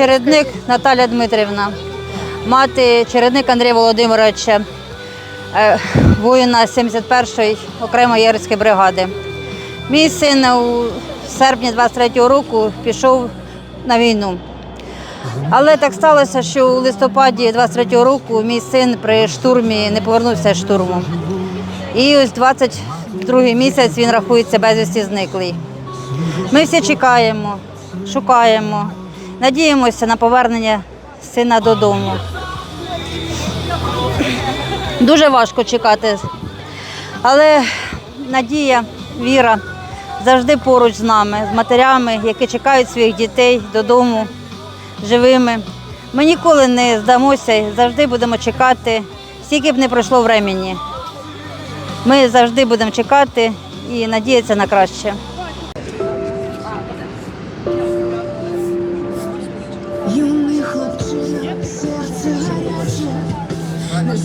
Чередник Наталя Дмитрівна, мати чередник Андрія Володимировича, е, воїна 71-ї окремої єгерської бригади. Мій син у серпні 23-го року пішов на війну. Але так сталося, що у листопаді 23-го року мій син при штурмі не повернувся з штурму. І ось 22-й місяць він рахується безвісті зниклий. Ми всі чекаємо, шукаємо, надіємося на повернення сина додому. Дуже важко чекати, але надія, віра завжди поруч з нами, з матерями, які чекають своїх дітей додому живими. Ми ніколи не здамося завжди будемо чекати, скільки б не пройшло времени. Ми завжди будемо чекати і надіятися на краще.